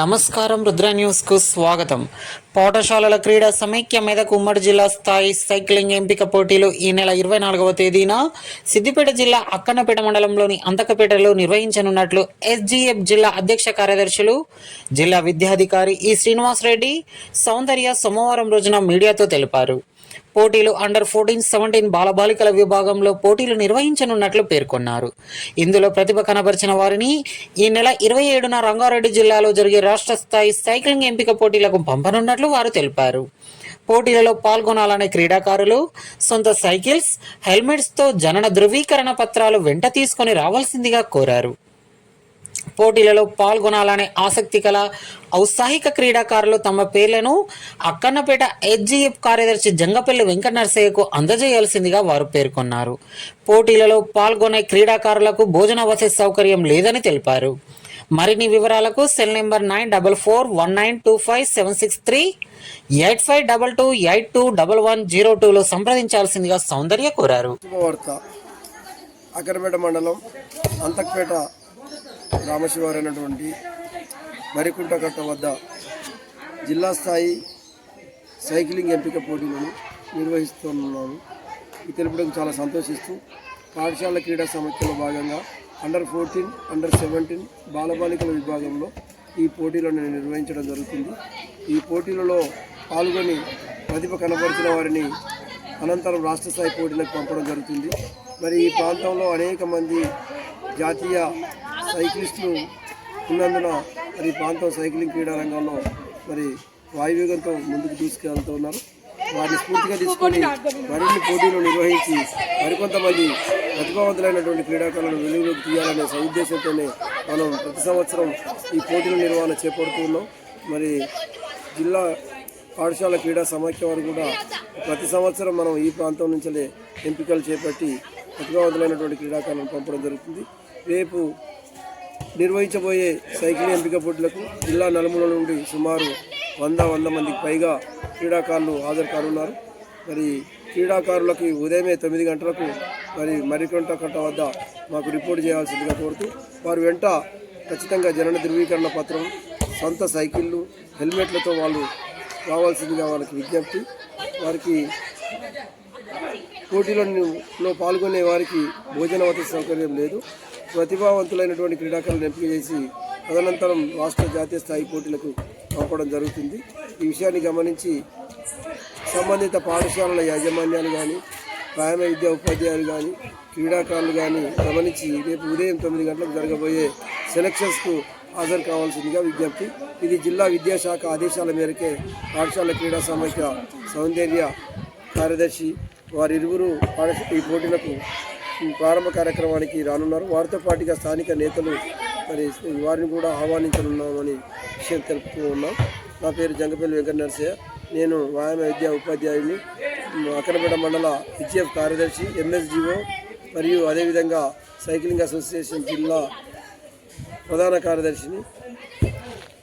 నమస్కారం రుద్ర న్యూస్కు స్వాగతం. పాఠశాలల క్రీడా సమైక్య మెదక్ ఉమ్మడి జిల్లా స్థాయి సైక్లింగ్ ఎంపిక పోటీలు ఈ నెల ఇరవై నాలుగవ తేదీన సిద్దిపేట జిల్లా అక్కన్నపేట మండలంలోని అంతకపేటలో నిర్వహించనున్నట్లు ఎస్జీఎఫ్ జిల్లా అధ్యక్ష కార్యదర్శులు జిల్లా విద్యాధికారి ఈ శ్రీనివాసరెడ్డి సౌందర్య సోమవారం రోజున మీడియాతో తెలిపారు. పోటీలు అండర్ ఫోర్టీన్ సెవెంటీన్ బాలబాలికల విభాగంలో పోటీలు నిర్వహించనున్నట్లు పేర్కొన్నారు. ఇందులో ప్రతిభ కనబరిచిన వారిని ఈ నెల ఇరవై ఏడున రంగారెడ్డి జిల్లాలో జరిగే రాష్ట్ర స్థాయి సైక్లింగ్ ఎంపిక పోటీలకు పంపనున్నట్లు వారు తెలిపారు. పోటీలలో పాల్గొనాలనే క్రీడాకారులు సొంత సైకిల్స్ హెల్మెట్స్తో జనన ధృవీకరణ పత్రాలు వెంట తీసుకొని రావాల్సిందిగా కోరారు. పోటీలలో పాల్గొనాలనే ఆసక్తి కల ఔత్సాహిక క్రీడాకారులు తమ పేర్లను అక్కన్నపేట హెచ్జీఎఫ్ కార్యదర్శి జంగపల్లి వెంకట నరసయ్యకు అందజేయాల్సిందిగా వారు పేర్కొన్నారు. పోటీలలో పాల్గొనే క్రీడాకారులకు భోజన వసతి సౌకర్యం లేదని తెలిపారు. మరిన్ని వివరాలకు cell number nine double four one nine two five seven six three eight five double two eight two double one zero టూలో సంప్రదించాల్సిందిగా సౌందర్య కోరారు. అక్కడపేట మండలం అంతక్పేట రామశివారైనటువంటి మరికుంటకట్ట వద్ద జిల్లా స్థాయి సైక్లింగ్ ఎంపిక పోటీలను నిర్వహిస్తున్నాను ఇది తెలుపడం చాలా సంతోషిస్తూ పాఠశాల క్రీడా సమస్యలో భాగంగా అండర్ ఫోర్టీన్ అండర్ సెవెంటీన్ బాలబాలికల విభాగంలో ఈ పోటీలను నిర్వహించడం జరుగుతుంది. ఈ పోటీలలో పాల్గొని ప్రతిభ కనబరిచిన వారిని అనంతరం రాష్ట్ర స్థాయి పోటీలకు పంపడం జరుగుతుంది. మరి ఈ ప్రాంతంలో అనేక మంది జాతీయ సైక్లిస్టులు ఉన్నందున మరి ఈ ప్రాంతం సైక్లింగ్ క్రీడా రంగంలో మరి వాయువేగంతో ముందుకు తీసుకెళ్తూ ఉన్నారు. వారిని స్ఫూర్తిగా తీసుకొని మరిన్ని పోటీలు నిర్వహించి మరికొంతమంది ప్రతిభావంతులైనటువంటి క్రీడాకారులను వెలుగులోకి తీయాలనే సదుద్దేశంతోనే మనం ప్రతి సంవత్సరం ఈ పోటీల నిర్వహణ చేపడుతున్నాం మరి జిల్లా పాఠశాల క్రీడా సమాఖ్య వారు కూడా ప్రతి సంవత్సరం మనం ఈ ప్రాంతం నుంచే ఎంపికలు చేపట్టి ప్రతిభావంతులైనటువంటి క్రీడాకారులను పంపడం జరుగుతుంది. రేపు నిర్వహించబోయే సైకిల్ ఎంపిక పోటీలకు జిల్లా నలుమూల నుండి సుమారు వంద వంద మందికి పైగా క్రీడాకారులు హాజరు కానున్నారు. మరి క్రీడాకారులకి ఉదయమే తొమ్మిది గంటలకు మరి మరికొంట కట్ట వద్ద మాకు రిపోర్ట్ చేయాల్సిందిగా కోరుతూ వారు వెంట ఖచ్చితంగా జనన ధృవీకరణ పత్రం సొంత సైకిళ్ళు హెల్మెట్లతో వాళ్ళు రావాల్సిందిగా వాళ్ళకి విజ్ఞప్తి. వారికి పోటీలలో పాల్గొనే వారికి భోజన వసతి సౌకర్యం లేదు. ప్రతిభావంతులైనటువంటి క్రీడాకారులను ఎంపిక చేసి తదనంతరం రాష్ట్ర జాతీయ స్థాయి పోటీలకు పంపడం జరుగుతుంది. ఈ విషయాన్ని గమనించి సంబంధిత పాఠశాలల యాజమాన్యాలు కానీ ప్రాథమిక విద్యా ఉపాధ్యాయులు కానీ క్రీడాకారులు కానీ గమనించి రేపు ఉదయం తొమ్మిది గంటలకు జరగబోయే సెలక్షన్స్కు హాజరు కావాల్సిందిగా విజ్ఞప్తి. ఇది జిల్లా విద్యాశాఖ ఆదేశాల మేరకే పాఠశాల క్రీడా సమైక్య సౌందర్య కార్యదర్శి వారిరువురు ఈ పోటీలకు ప్రారంభ కార్యక్రమానికి రానున్నారు. వారితో పాటుగా స్థానిక నేతలు మరి వారిని కూడా ఆహ్వానించనున్నామని విషయం తెలుపుతూ ఉన్నాం. నా పేరు జంగపల్లి వెంకట నరసయ్య నేను వ్యాయామ విద్యా ఉపాధ్యాయుని అక్కడపేట మండల హెచ్ఎఫ్ కార్యదర్శి ఎంఎస్జిఓ మరియు అదేవిధంగా సైక్లింగ్ అసోసియేషన్ జిల్లా ప్రధాన కార్యదర్శిని.